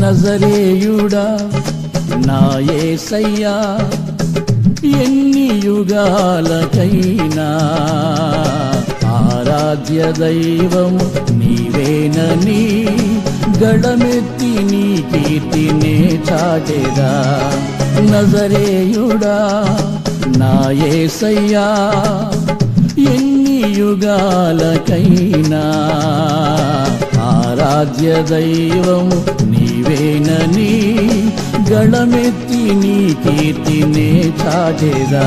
నజరేయుడా నా యేసయ్యా ఎన్ని యుగాలకైనా. ఆరాధ్య దైవము నీవేనని గడమెత్తి నీ కీర్తినే చాటెదా. నజరేయుడా నా యేసయ్యా ఎన్ని యుగాలకైనా. ఆరాధ్య దైవము నీవేనని గళమెత్తి నీ కీర్తినే చాటేదా?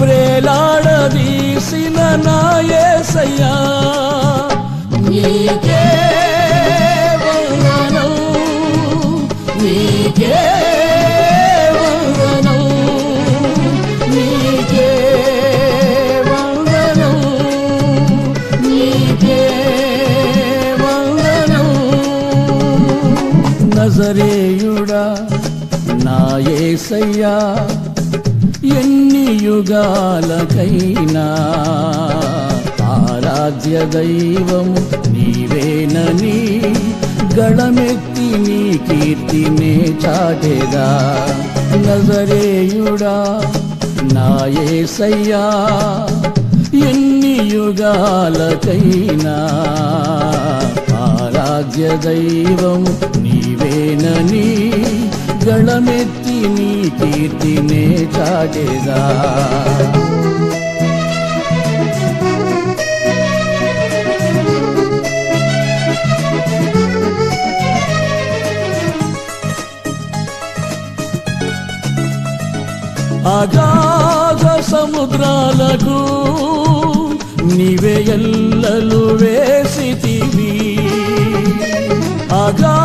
వ్రేలాడదీసిన నాయసయ్యా నీకే వందనం నీకే వందనం నీకే వందనం నీకే వందనం నజరేయుడా నా యేసయ్యా యుగాలకైనా ఆరాధ్య దైవము నీవేనని గళమెత్తి నీ కీర్తినే చాటేదా? నజరేయుడా నా యేసయ్యా ఎన్ని యుగాలకైనా ఆరాధ్య దైవము నీవేనని గళమెత్తి నీ కీర్తినే చాటేదా అగాధ సముద్రాలకు నీవే ఎల్లలు వేసితివి అగా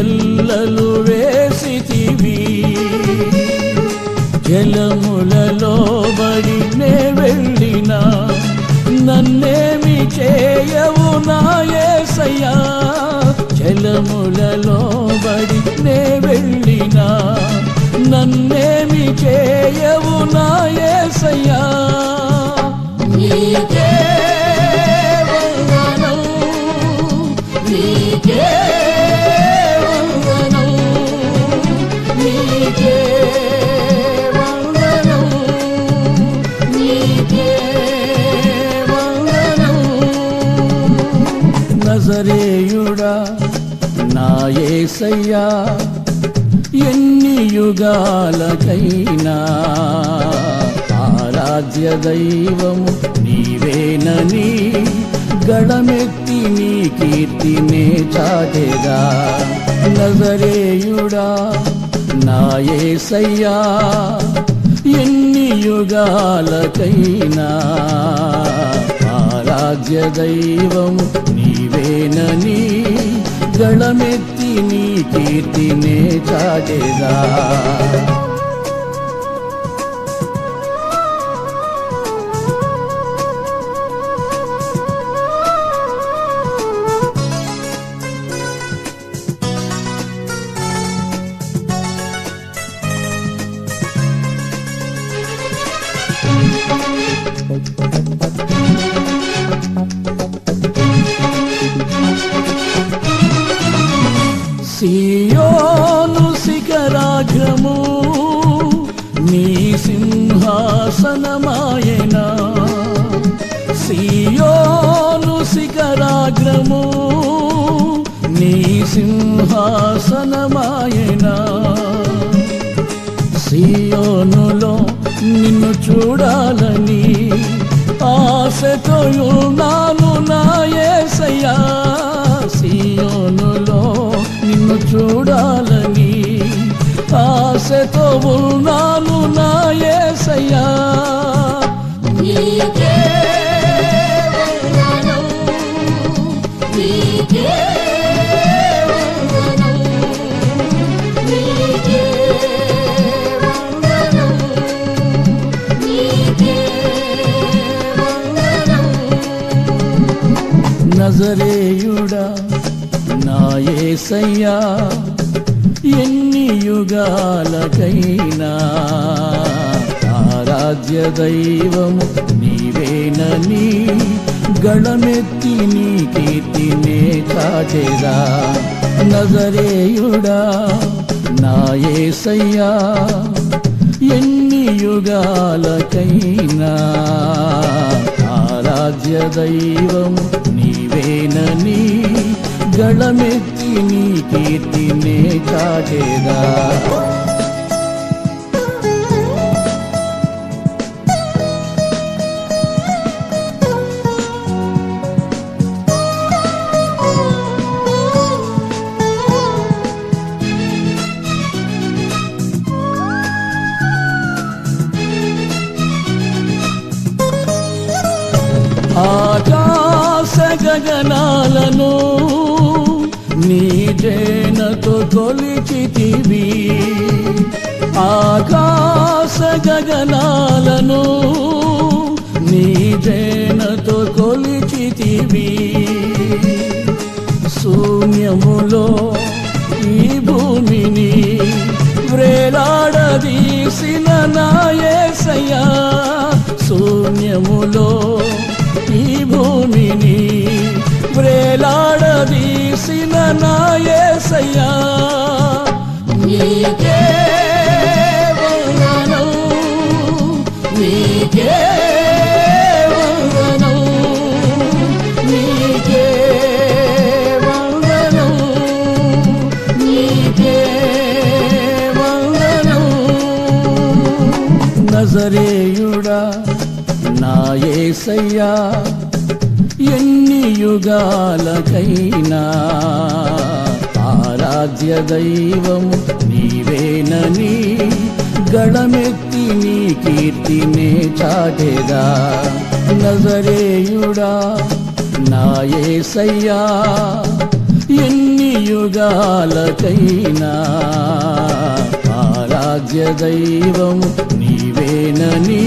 ఎల్లలు వేసితివి. జలములలో బడి నే వెళ్ళినా నన్నేమి చేయవు నాయసయ్యా జలములలో బడి నే వెళ్ళినా నన్నేమి చేయవు నాయసయ్యా నజరేయుడా నా ఏసయ్యా ఎన్ని యుగాలకైనా ఆరాధ్య దైవము నీవేనని గడమెత్తి నీ కీర్తినే చాటెదా. నజరేయుడా నా ఏసయ్యా ఎన్ని యుగాలకైనా ఆరాధ్య దైవము నీవేనని గళమెత్తి నీ కీర్తినే చాటేదా సింహాసనమాయనా సియోనులో నిన్ను చూడాలని ఆశతో ఉన్నాను నాయసయ్యా సియోనులో నిన్ను చూడాలని ఆశతో ఉన్నాను నజరేయుడా నాయసయ్యా ఎన్ని యుగాలకైనా ఆరాధ్య దైవము నీవేనని గళమెత్తి నీ కీర్తినే చాటెరా నజరేయుడా నాయసయ్యా ఎన్ని యుగాలకైనా ఆరాధ్య దైవం నీవేనని గళమెత్తి నీ కీర్తినే చాటేదా ఆకాశ గగనాలను నీ కొలిచితివి ఆకాశ గగనాలను నీ భూమిని వ్రేలాడదీసిన నాయసయ్యా నీకే వందనం నీకే వందనం నీకే వందనం నీకే వందనం. నజరేయుడా నా ఏసయ్యా. యుగాలకైనా ఆరాధ్య దైవము నీవేనని గళమెత్తి నీ కీర్తినే చాటేదా? నజరేయుడా నాయేసయ్యా ఎన్ని యుగాలకైనా ఆరాధ్య దైవం నీవేనని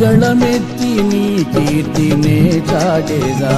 గళమెత్తి నీ కీర్తినే చాటేదా